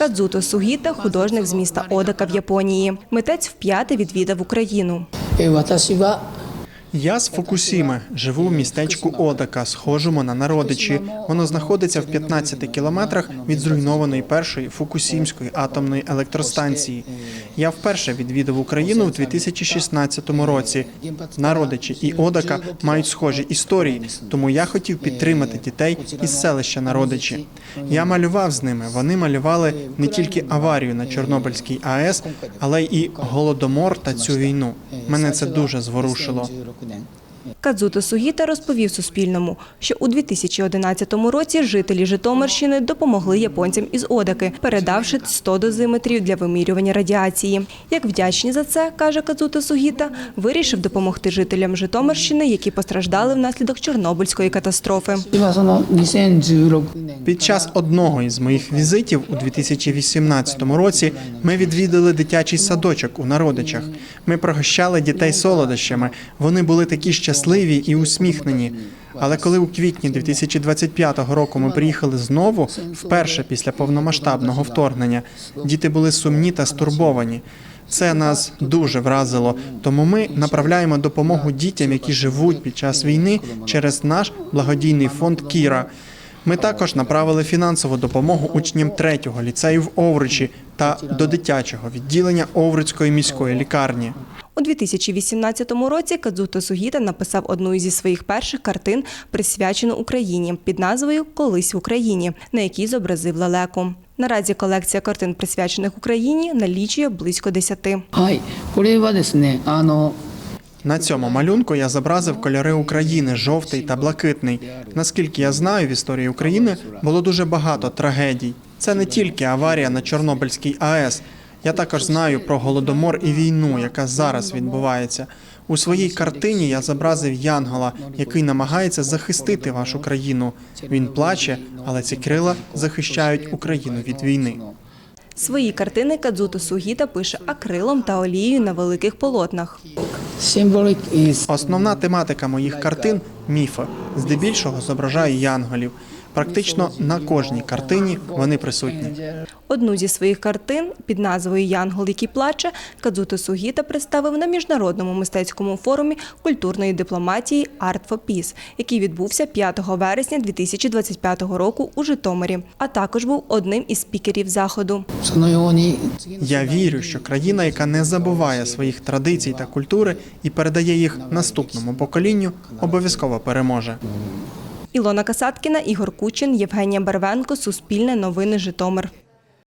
Кадзуто Сугіта, художник з міста Одака в Японії. Митець вп'яте відвідав Україну. Я з Фукусіми живу в містечку Одака, схожому на народичі. Воно знаходиться в 15 кілометрах від зруйнованої першої фукусімської атомної електростанції. Я вперше відвідав Україну в 2016 році. Народичі і Одака мають схожі історії, тому я хотів підтримати дітей із селища народичі. Я малював з ними. Вони малювали не тільки аварію на Чорнобильській АЕС, але й голодомор та цю війну. Мене це дуже зворушило. 2016年 Кадзуто Сугіта розповів Суспільному, що у 2011 році жителі Житомирщини допомогли японцям із Одаки, передавши 100 дозиметрів для вимірювання радіації. Як вдячні за це, каже Кадзуто Сугіта, вирішив допомогти жителям Житомирщини, які постраждали внаслідок Чорнобильської катастрофи. Під час одного із моїх візитів у 2018 році ми відвідали дитячий садочок у народичах. Ми прогощали дітей солодощами. Вони були такі щасливі і усміхнені. Але коли у квітні 2025 року ми приїхали знову, вперше після повномасштабного вторгнення, діти були сумні та стурбовані. Це нас дуже вразило, тому ми направляємо допомогу дітям, які живуть під час війни, через наш благодійний фонд Кіра. Ми також направили фінансову допомогу учням третього ліцею в Овручі та до дитячого відділення Овруцької міської лікарні. У 2018 році Кадзуто Сугіта написав одну зі своїх перших картин, присвячену Україні під назвою Колись в Україні, на якій зобразив лелеку. Наразі колекція картин, присвячених Україні, налічує близько десяти. На цьому малюнку я зобразив кольори України жовтий та блакитний. Наскільки я знаю, в історії України було дуже багато трагедій. Це не тільки аварія на Чорнобильській АЕС. Я також знаю про голодомор і війну, яка зараз відбувається. У своїй картині я зобразив Янгола, який намагається захистити вашу країну. Він плаче, але ці крила захищають Україну від війни. Свої картини Кадзуто Сугіта пише акрилом та олією на великих полотнах. Основна тематика моїх картин міфи. Здебільшого зображаю янголів. Практично на кожній картині вони присутні. Одну зі своїх картин під назвою Янгол, який плаче, Кадзута Сугіта представив на міжнародному мистецькому форумі культурної дипломатії Art for Peace, який відбувся 5 вересня 2025 року у Житомирі, а також був одним із спікерів заходу. Я вірю, що країна, яка не забуває своїх традицій та культури і передає їх наступному поколінню, обов'язково переможе. Ілона Касаткіна, Ігор Кучин, Євгенія Барвенко, Суспільне новини Житомир.